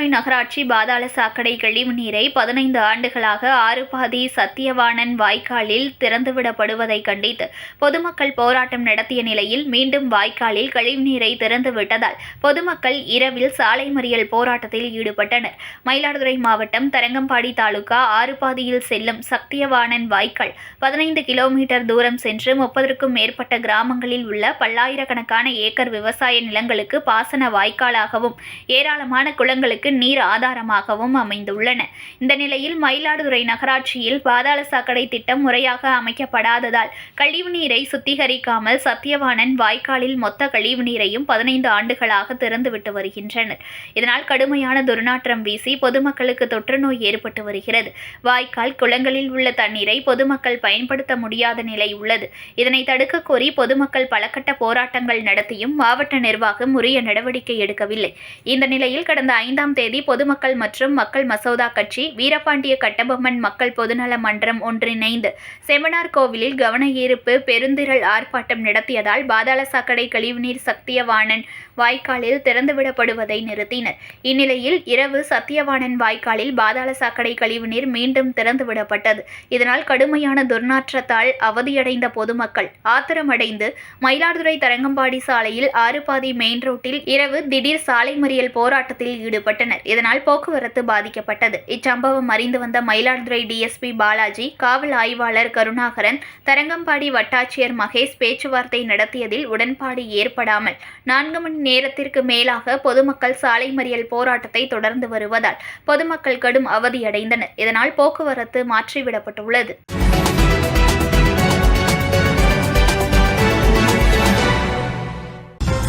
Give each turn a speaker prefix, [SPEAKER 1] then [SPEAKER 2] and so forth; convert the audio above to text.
[SPEAKER 1] Madurai நகராட்சி பாதாள சாக்கடை கழிவு நீரை பதினைந்து ஆண்டுகளாக ஆறுபாதி சத்தியவாணன் வாய்க்காலில் திறந்துவிடப்படுவதை கண்டித்து பொதுமக்கள் போராட்டம் நடத்திய நிலையில் மீண்டும் வாய்க்காலில் கழிவுநீரை திறந்துவிட்டதால் பொதுமக்கள் இரவில் சாலை மறியல் போராட்டத்தில் ஈடுபட்டனர். மயிலாடுதுறை மாவட்டம் தரங்கம்பாடி தாலுகா ஆறுபாதியில் செல்லும் சத்தியவாணன் வாய்க்கால் பதினைந்து கிலோமீட்டர் தூரம் சென்று முப்பதற்கும் மேற்பட்ட கிராமங்களில் உள்ள பல்லாயிரக்கணக்கான ஏக்கர் விவசாய நிலங்களுக்கு பாசன வாய்க்காலாகவும் ஏராளமான குளங்களுக்கு நீர் ஆதாரமாகவும் அமைந்துள்ளன. இந்த நிலையில் மயிலாடுதுறை நகராட்சியில் பாதாள சாக்கடை திட்டம் முறையாக அமைக்கப்படாததால் கழிவு நீரை சுத்திகரிக்காமல் சத்தியவாணன் வாய்க்காலில் மொத்த கழிவு நீரையும் பதினைந்து ஆண்டுகளாக திறந்துவிட்டு வருகின்றனர். இதனால் கடுமையான துர்நாற்றம் வீசி பொதுமக்களுக்கு தொற்று நோய் ஏற்பட்டு வருகிறது. வாய்க்கால் குளங்களில் உள்ள தண்ணீரை பொதுமக்கள் பயன்படுத்த முடியாத நிலை உள்ளது. இதனை தடுக்க கோரி பொதுமக்கள் பலகட்ட போராட்டங்கள் நடத்தியும் மாவட்ட நிர்வாகம் உரிய நடவடிக்கை எடுக்கவில்லை. இந்த நிலையில் கடந்த ஐந்தாம் தேதி பொதுமக்கள் மற்றும் மக்கள் மசோதா கட்சி வீரபாண்டிய கட்டபொம்மன் மக்கள் பொதுநல மன்றம் ஒன்றிணைந்து செமினார் கோவிலில் கவன ஈர்ப்பு பெருந்திரள் ஆர்ப்பாட்டம் நடத்தியதால் பாதாள சாக்கடை கழிவுநீர் சத்தியவாணன் வாய்க்காலில் திறந்துவிடப்படுவதை நிறுத்தினர். இந்நிலையில் இரவு சத்தியவாணன் வாய்க்காலில் பாதாள சாக்கடை கழிவுநீர் மீண்டும் திறந்துவிடப்பட்டது. இதனால் கடுமையான துர்நாற்றத்தால் அவதியடைந்த பொதுமக்கள் ஆத்திரமடைந்து மயிலாடுதுறை தரங்கம்பாடி சாலையில் ஆறுபாதி மெயின் ரோட்டில் இரவு திடீர் சாலை மறியல் போராட்டத்தில் ஈடுபட்டனர். இதனால் போக்குவரத்து பாதிக்கப்பட்டது. இச்சம்பவம் அறிந்து வந்த மயிலாடுதுறை டிஎஸ்பி பாலாஜி காவல் ஆய்வாளர் கருணாகரன் தரங்கம்பாடி வட்டாட்சியர் மகேஷ் பேச்சுவார்த்தை நடத்தியதில் உடன்பாடு ஏற்படாமல் நான்கு மணி நேரத்திற்கு மேலாக பொதுமக்கள் சாலை மறியல் போராட்டத்தை தொடர்ந்து வருவதால் பொதுமக்கள் கடும் அவதியடைந்தனர். இதனால் போக்குவரத்து மாற்றிவிடப்பட்டுள்ளது.